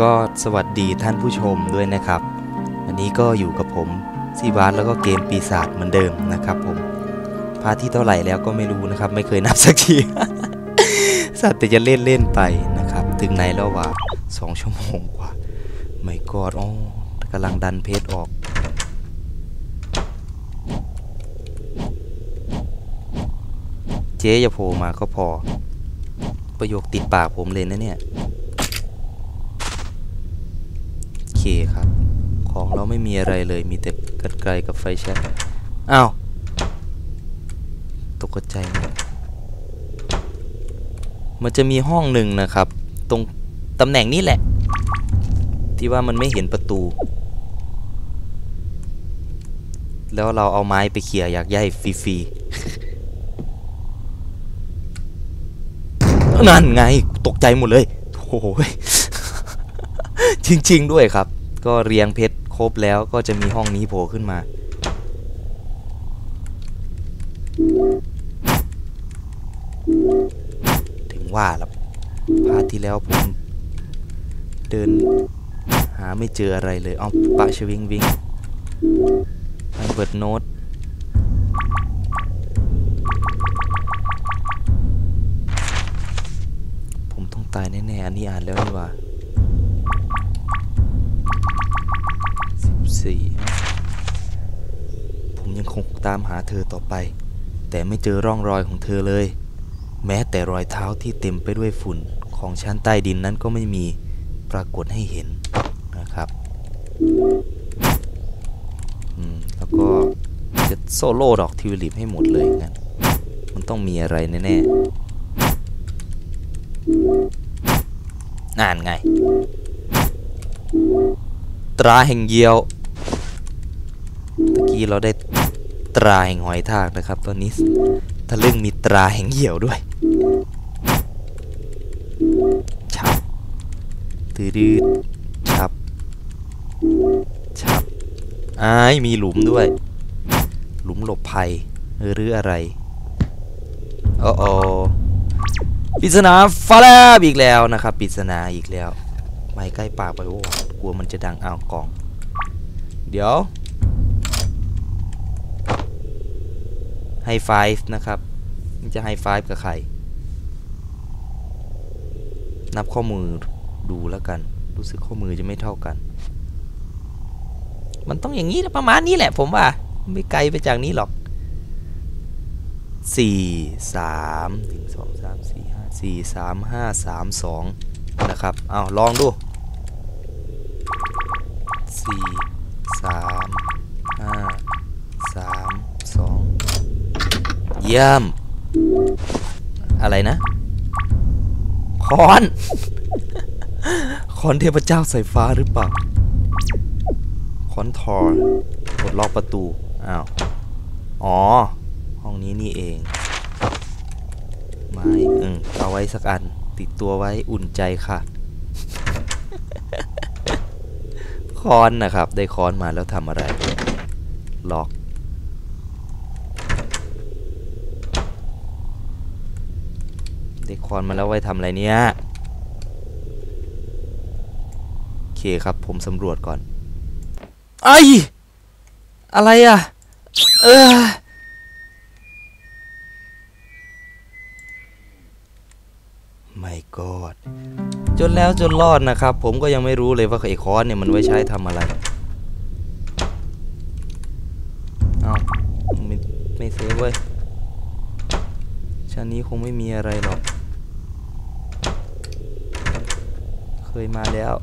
ก็สวัสดีท่านผู้ชมด้วยนะครับ อันนี้ก็อยู่กับผมซีบาสแล้วก็เกมปีศาจเหมือนเดิมนะครับผมพาที่เท่าไหร่แล้วก็ไม่รู้นะครับ ไม่เคยนับสักทีสัตว์แต่จะเล่นเล่นไปนะครับ ถึงไหนแล้ววะสองชั่วโมงกว่าไม่กอดอ๋อกำลังดันเพจออกเจ๊อย่าโผล่มาก็พอ ประโยคติดปากผมเลยนะเนี่ย โอ เคครับ ของเราไม่มีอะไรเลยมีแต่กรรไกรกับไฟแช็กอ้าว ตกใจมดมันจะมีห้องหนึ่งนะครับ ตรงตำแหน่งนี้แหละ ที่ว่ามันไม่เห็นประตู แล้วเราเอาไม้ไปเขี่ยอยากย่ายฟรีๆนั่นไงตกใจหมดเลยโอ้ยจริง ๆ ด้วยครับ ก็เรียงเพชรครบแล้วก็จะมีห้องนี้โผล่ขึ้นมา ถึงว่าละพาร์ทที่แล้วผมเดินหาไม่เจออะไรเลยเอาปะชวิงวิงอันเบิร์ดโน้ตผมต้องตายแน่ๆ อันนี้อ่านแล้วนี่ว่า สิบสี่ผมยังคงตามหาเธอต่อไป แต่ไม่เจอร่องรอยของเธอเลย แม้แต่รอยเท้าที่เต็มไปด้วยฝุ่นของชั้นใต้ดินนั้นก็ไม่มีปรากฏให้เห็นนะครับอืมแล้วก็จะโซโล่ดอกทิวลิปให้หมดเลยงั้นมันต้องมีอะไรแน่ๆนั่นไง ตราแห่งเยียว กี้เราได้ตราแห่งหอยทากนะครับ ตอนนี้ทะลึ่งมีตราแห่งเหี่ยวด้วยชับตืดดชับชับอ้ายมีหลุมด้วย หลุมหลบภัยหรืออะไรโอ้โอปริศนาฟ้าแลบอีกแล้วนะครับปริศนาอีกแล้ว ไม่ใกล้ปากไปโอ้กลัวมันจะดังอ้าวกล่อง เดี๋ยว ไฮไฟฟ์นะครับจะไฮไฟฟ์กับใคร นับข้อมือดูแล้วกัน รู้สึกข้อมือจะไม่เท่ากัน มันต้องอย่างนี้ละประมาณนี้แหละผมว่า ไม่ไกลไปจากนี้หรอกสี่สามหนึ่งสองสามสี่ห้าสี่สามห้าสามสองนะครับ เอาลองดู ยี่ยม อะไรนะคอนคอนเทพเจ้าสายฟ้าหรือเปล่าคอนทอร์กดล็อกประตู อ้าว อ๋อ ห้องนี้นี่เองไม้อืมเอาไว้สักอัน ติดตัวไว้อุ่นใจค่ะ คอนนะครับ ได้คอนมาแล้วทำอะไร ล็อก ได้ คอนมาแล้วไว้ทำอะไรเนี่ยโอเคครับผมสำรวจก่อนไออะไรอะ เออไม่กอดจนแล้วจนรอดนะครับ ผมก็ยังไม่รู้เลยว่าไอ้คอนเนี่ยมันไว้ใช้ทำอะไรเอาไม่ไม่เซฟเว้ยชั้นนี้คงไม่มีอะไรหรอก เคยมาแล้ว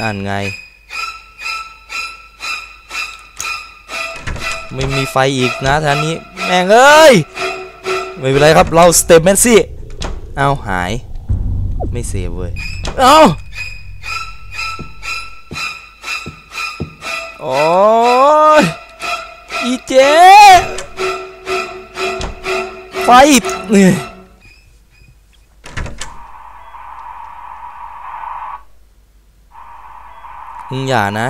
นั่นไง ไม่มีไฟอีกนะท่านนี้ แม่งเอ้ย ไม่เป็นไรครับ เราสเตปแมนซี่ เอาหาย ไม่เซฟเว้ย เอาโอ้ยอีเจไฟเนี่ย มึงอย่านะ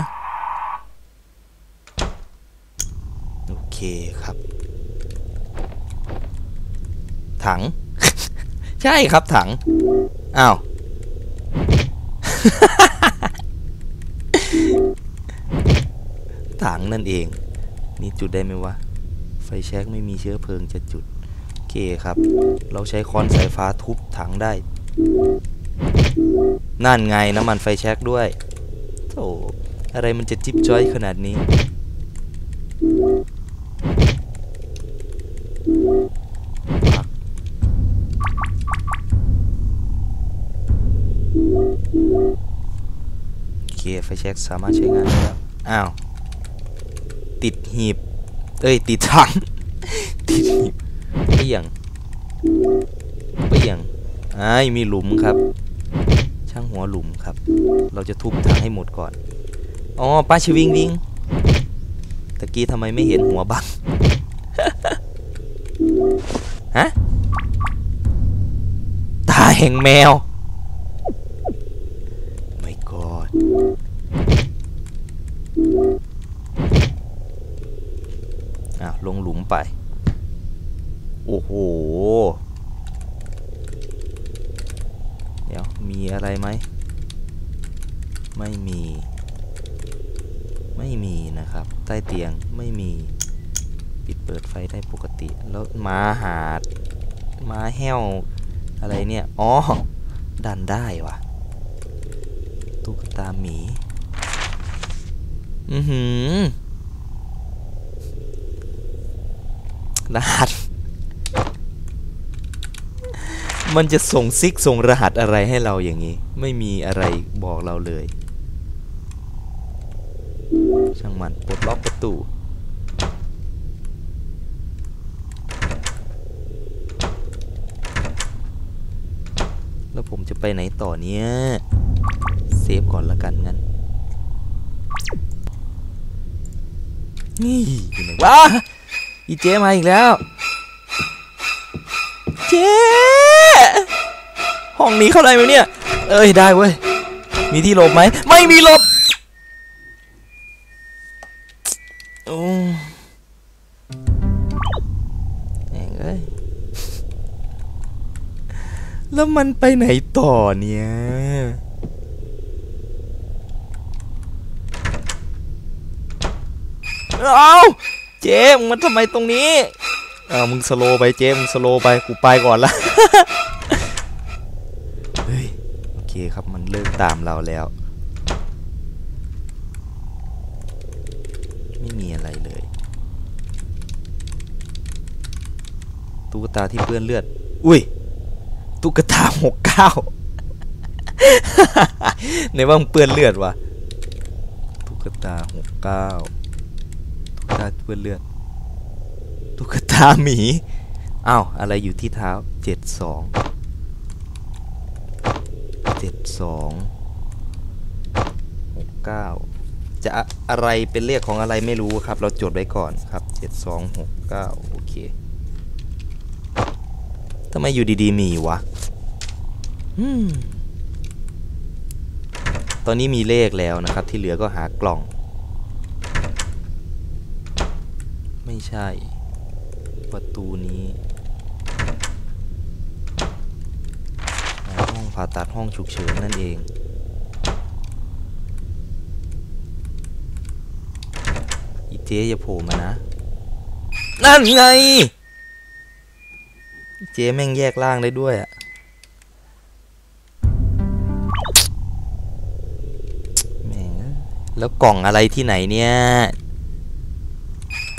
โอเคครับ ถัง ใช่ครับถัง อ้าว ถังนั่นเอง นี่จุดได้ไหมวะ ไฟแช็กไม่มีเชื้อเพลิงจะจุด โอเคครับ เราใช้ค้อนสายฟ้าทุบถังได้ นั่นไงน้ำมันไฟแช็กด้วย โธ่อะไรมันจะจิ๊บจ้อยขนาดนี้ โอเค ไฟแช็กสามารถใช้งานได้แล้ว อ้าว ติดหีบ เอ้ย ติดถัง ติดหีบเปี่ยงเปี่ยงอ้ายมีหลุมครับ ช่างหัวหลุมครับ เราจะทุบถังให้หมดก่อน อ๋อป้าชวิงวิงตะกี้ทำไมไม่เห็นหัวบังฮะตาแห่งแมวไม่กอดอะลงหลุมไป โอ้โห เดี๋ยว มี อะไรไหม ไม่มี ไม่มีนะครับ ใต้เตียงไม่มี ปิดเปิดไฟได้ปกติ แล้วมาหาดมาแห้ว อะไรเนี่ย อ๋อ ดันได้วะตุ๊กตาหมี อือหือรหัส มันจะส่งซิกส่งรหัสอะไรให้เราอย่างนี้ ไม่มีอะไรบอกเราเลย ช่างมันปลดล็อกประตูแล้วผมจะไปไหนต่อเนี่ยเซฟก่อนละกันงั้น นี่อยู่ไหนว้าอีเจมาอีกแล้ว เจห้องนี้เข้าได้ไหมเนี่ย เอ้ยได้เว้ย มีที่หลบไหม ไม่มีหลบโอ้แม่งเอ้ยแล้วมันไปไหนต่อเนี่ยเอาเจมงมันทำไมตรงนี้ เออมึงสโลไปเจมึงสโลไปกูไปก่อนละเฮ้ยโอเคครับมันเลิกตามเราแล้ว ไม่มีอะไรเลยตุ๊กตาที่เปื้อนเลือด อุ้ยตุ๊กตาหกเก้าในว่ามันเปื้อนเลือดวะตุ๊กตาหกเก้าตุ๊กตาเปื้อนเลือด ตุ๊กตาหมีอ้าวอะไรอยู่ที่เท้าเจ็ดสองเจ็ดสองหกเก้าจะอะไรเป็นเลขของอะไรไม่รู้ครับ เราจดไว้ก่อนครับเจ็ดสองหกเก้าโอเคทำไมอยู่ดีๆมีวะตอนนี้มีเลขแล้วนะครับ ที่เหลือก็หากล่อง ไม่ใช่ ประตูนี้ห้องผ่าตัดห้องฉุกเฉินนั่นเองอีเจ๊อย่าโผล่มานะ นั่นไง เจ๊แม่งแยกร่างได้ด้วยอะแม่งแล้วกล่องอะไรที่ไหนเนี่ย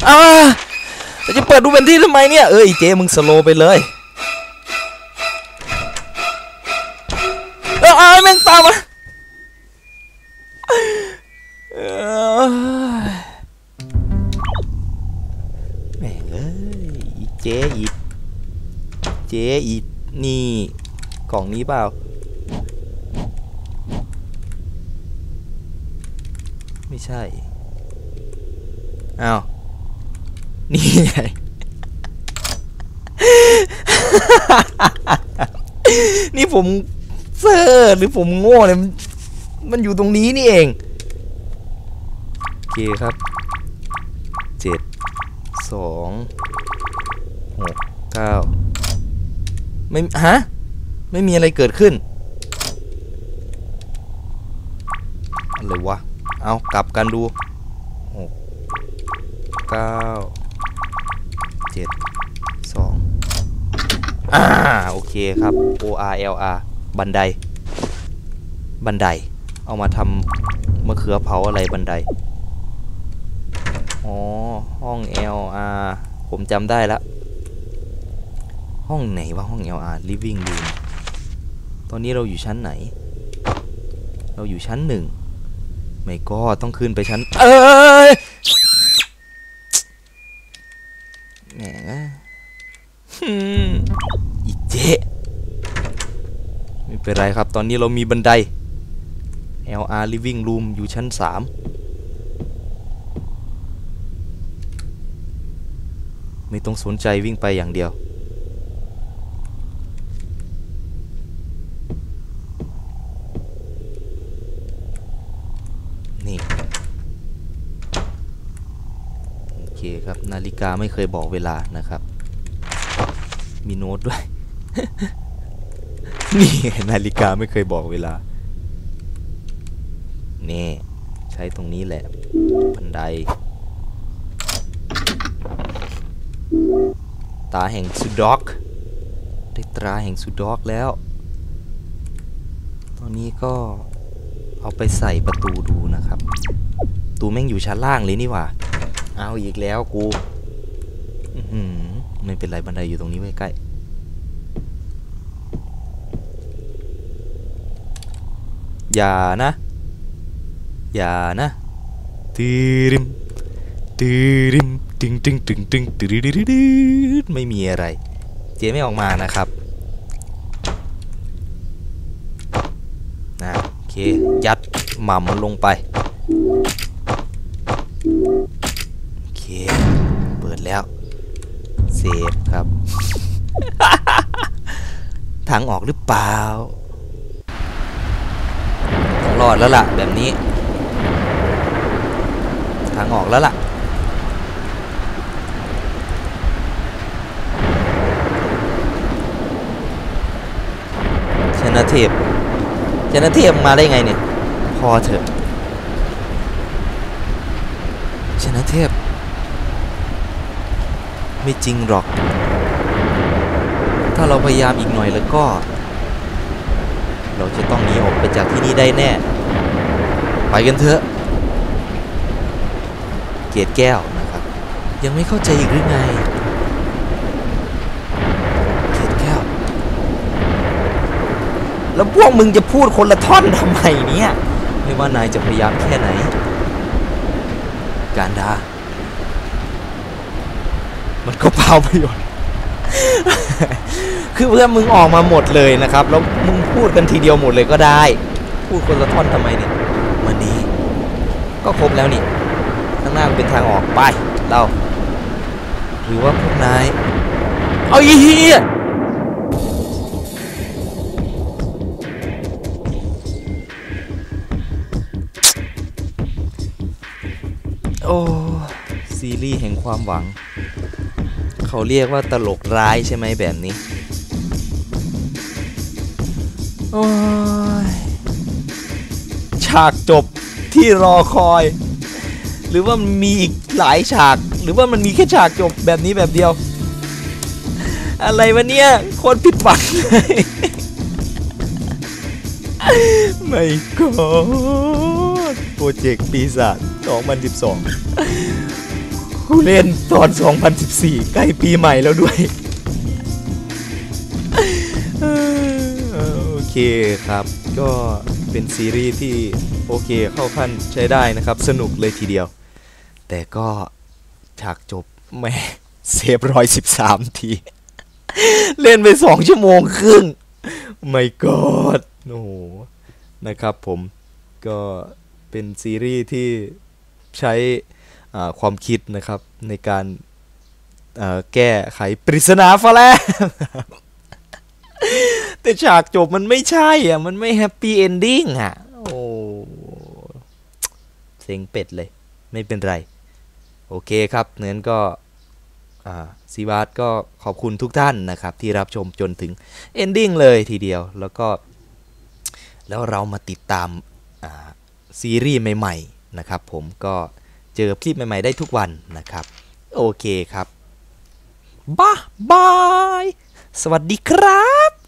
อ้า จะเปิดดูเป็นที่ทำไมเนี่ยเออไอเจมึงสโลไปเลยเออเอาแม่งตามมาแม่งเอ้ยอีเจอีเจอีนี่กล่องนี้เปล่าไม่ใช่ อ้าว นี่ไง นี่ผมเซอร์หรือผมโง่เลยมันมันอยู่ตรงนี้นี่เอง โอเคครับเจ็ดสองหกเก้าไม่ ฮะ ไม่มีอะไรเกิดขึ้น อะไรวะ เอากลับกันดูหกเก้า เจ็ดสองอ่าโอเคครับ O R L R บันได บันได เอามาทำมะเขือเผาอะไรบันได อ๋อ ห้อง L R ผมจำได้ละ ห้องไหนวะห้อง L R living room ตอนนี้เราอยู่ชั้นไหน เราอยู่ชั้นหนึ่ง ไม่ก็ต้องขึ้นไปชั้น เอ้ยแหมฮึ่ม อีเจ๊ไม่เป็นไรครับ ตอนนี้เรามีบันได LR Living Room อยู่ชั้น 3 ไม่ต้องสนใจวิ่งไปอย่างเดียว นี่ โอเคครับ นาฬิกาไม่เคยบอกเวลานะครับ มีโน้ตด้วย นี่นาฬิกาไม่เคยบอกเวลา นี่ ใช้ตรงนี้แหละบันได ตาแห่งสุดอก ได้ตราแห่งสุดอกแล้ว ตอนนี้ก็เอาไปใส่ประตูดูนะครับ ตูแม่งอยู่ชั้นล่างเลยนี่หว่า เอาอีกแล้วกู อื ไม่เป็นไรบันไดอยู่ตรงนี้ไว้ใกล้อย่านะ อย่านะตีริมตีริมตึงตึงตึงตึงตึงตึงตึงไม่มีอะไร เจ๊ไม่ออกมานะครับนะโอเค ยัดหม่ำมันลงไป โอเค เปิดแล้ว ฟครับ ทางออกหรือเปล่าต้องรอดแล้วล่ะ แบบนี้ ทางออกแล้วล่ะ ชนะเทพชนะเทพมาได้ไงเนี่ย พอเถอะ ชนะเทพ ไม่จริงหรอก ถ้าเราพยายามอีกหน่อยแล้วก็ เราจะต้องหนีออกไปจากที่นี่ได้แน่ ไปกันเถอะ เกรดแก้วนะครับ ยังไม่เข้าใจอีกหรือไงเกรดแก้วแล้วพวกมึงจะพูดคนละท่อนทำไมเนี่ย ไม่ว่านายจะพยายามแค่ไหน การดา มันก็เปล่าประโยชน์ คือเพื่อนมึงออกมาหมดเลยนะครับ แล้วมึงพูดกันทีเดียวหมดเลยก็ได้ พูดคนละท่อนทำไมเนี่ยวันนี้ ก็ครบแล้วนี่ ข้างหน้าเป็นทางออกไปเรา หรือว่าพวกนาย เอาอีเหี้ยโอ้ ซีรีส์แห่งความหวัง เขาเรียกว่าตลกร้ายใช่ไหมแบบนี้ โอ้ย ฉากจบที่รอคอย หรือว่ามันมีอีกหลายฉาก หรือว่ามันมีแค่ฉากจบแบบนี้แบบเดียว อะไรวะเนี่ยโคตรผิดหวังเลยไม่ก็โปรเจกต์ปีศาจ2012 ผู้เล่นตอน 2014 ใกล้ปีใหม่แล้วด้วย โอเคครับ ก็เป็นซีรีส์ที่โอเคเข้าขั้นใช้ได้นะครับ สนุกเลยทีเดียว แต่ก็ฉากจบแม่เซฟร้อยสิบสามที เล่นไปสองชั่วโมงครึ่งไม่กอดโอ้โหนะครับผมก็เป็นซีรีส์ที่ใช้ ความคิดนะครับในการแก้ไขปริศนาฟาแลแต่ฉากจบมันไม่ใช่อะ มันไม่แฮปปี้เอนดิ้งอะ โอ้เซ็งเป็ดเลย ไม่เป็นไร โอเคครับเนั้นก็ซีวาร์ก็ขอบคุณทุกท่านนะครับ ที่รับชมจนถึงเอนดิ้งเลยทีเดียว แล้วก็ แล้วเรามาติดตามซีรีส์ใหม่ ๆ นะครับผมก็ เจอคลิปใหม่ ๆ ได้ทุกวันนะครับ โอเคครับบ๊ายบาย สวัสดีครับ